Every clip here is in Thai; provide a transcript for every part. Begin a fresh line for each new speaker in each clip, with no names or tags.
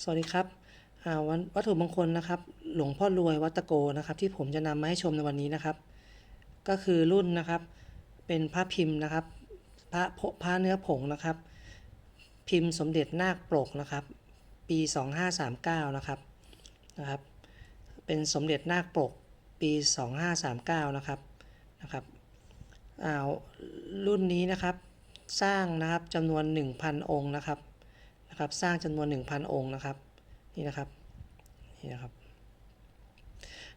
สวัสดีครับวันวัตถุมงคลนะครับ หลวงพ่อรวยวัตโกนะครับ ที่ผมจะนำมาให้ชมในวันนี้นะครับ ก็คือรุ่นนะครับ เป็นพระพิมพ์นะครับ พระพระเนื้อผงนะครับ พิมพ์สมเด็จนาคปลกนะครับ ปี 2539 นะครับนะครับ เป็นสมเด็จนาคปลกปี 2539 นะครับนะครับอ่ารุ่นนี้นะครับสร้างนะครับจำนวน 1,000 องค์นะครับ นะครับสร้างจำนวน 1,000 องค์นะครับนี่นะครับนี่นะครับ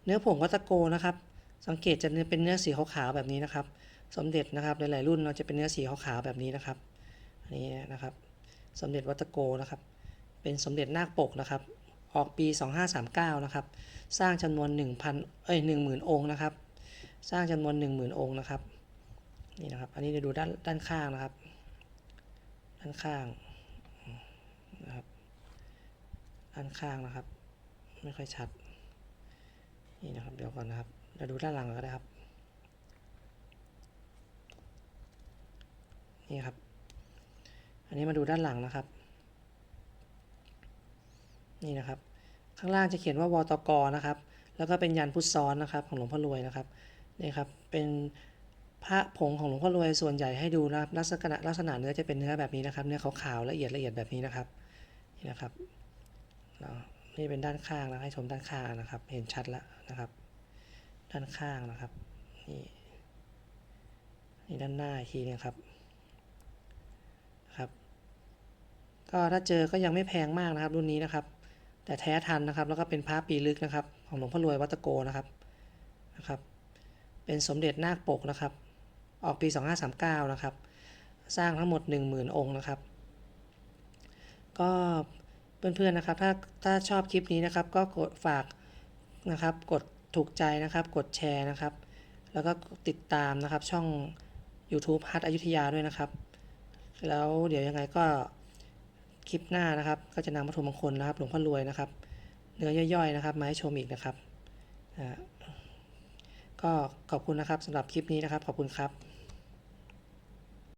เนื้อผงวัตโกนะครับ สังเกตจะเป็นเนื้อสีขาวๆแบบนี้นะครับ สมเด็จนะครับหลายๆรุ่นเราจะเป็นเนื้อสีขาวๆแบบนี้นะครับอันนี้นะครับ สมเด็จวัตโกนะครับ เป็นสมเด็จนาคปกนะครับ ออกปี 2539 นะครับ สร้างจำนวน 1,000 เอ้ย10,000 องค์นะครับ สร้างจำนวน 10,000 องค์นะครับนี่นะครับ อันนี้จะดูด้านด้านข้างนะครับ ด้านข้าง นะครับ ด้านข้างนะครับ ไม่ค่อยชัด นี่นะครับ เดี๋ยวก่อนนะครับ เราดูด้านหลังก็ได้ครับ นี่ครับ อันนี้มาดูด้านหลังนะครับ นี่นะครับ ข้างล่างจะเขียนว่าวตกนะครับ แล้วก็เป็นยันพุทธซ้อนนะครับ ของหลวงพ่อรวยนะครับ นี่ครับ เป็นพระผงของหลวงพ่อรวยส่วนใหญ่ให้ดูนะครับลักษณะลักษณะเนื้อจะเป็นเนื้อแบบนี้นะครับ เนื้อขาวๆละเอียดละเอียดแบบนี้นะครับ นี่นะครับเนาะนี่เป็นด้านข้างนะให้ชมด้านข้างนะครับ เห็นชัดแล้วนะครับ ด้านข้างนะครับนี่นี่ด้านหน้าอีกทีนึงครับนะครับ ก็ถ้าเจอก็ยังไม่แพงมากนะครับ รุ่นนี้นะครับ แต่แท้ทันนะครับ แล้วก็เป็นพระปีลึกนะครับ ของหลวงพ่อรวยวัตะโกนะครับนะครับ เป็นสมเด็จนาคปกนะครับ ออกปี 2539 นะครับ สร้างทั้งหมด 10,000 องค์นะครับ ก็เพื่อนๆนะครับถ้าถ้าชอบคลิปนี้นะครับ ก็กดฝากนะครับ กดถูกใจนะครับ กดแชร์นะครับ แล้วก็ติดตามนะครับช่อง YouTube ฮัทอยุธยาด้วยนะครับ แล้วเดี๋ยวยังไงก็คลิปหน้านะครับ ก็จะนำวัตถุมงคลนะครับหลวงพ่อรวยนะครับ เนื้อย่อยๆนะครับมาให้ชมอีกนะครับอ่าก็ขอบคุณนะครับสำหรับคลิปนี้นะครับ ขอบคุณครับ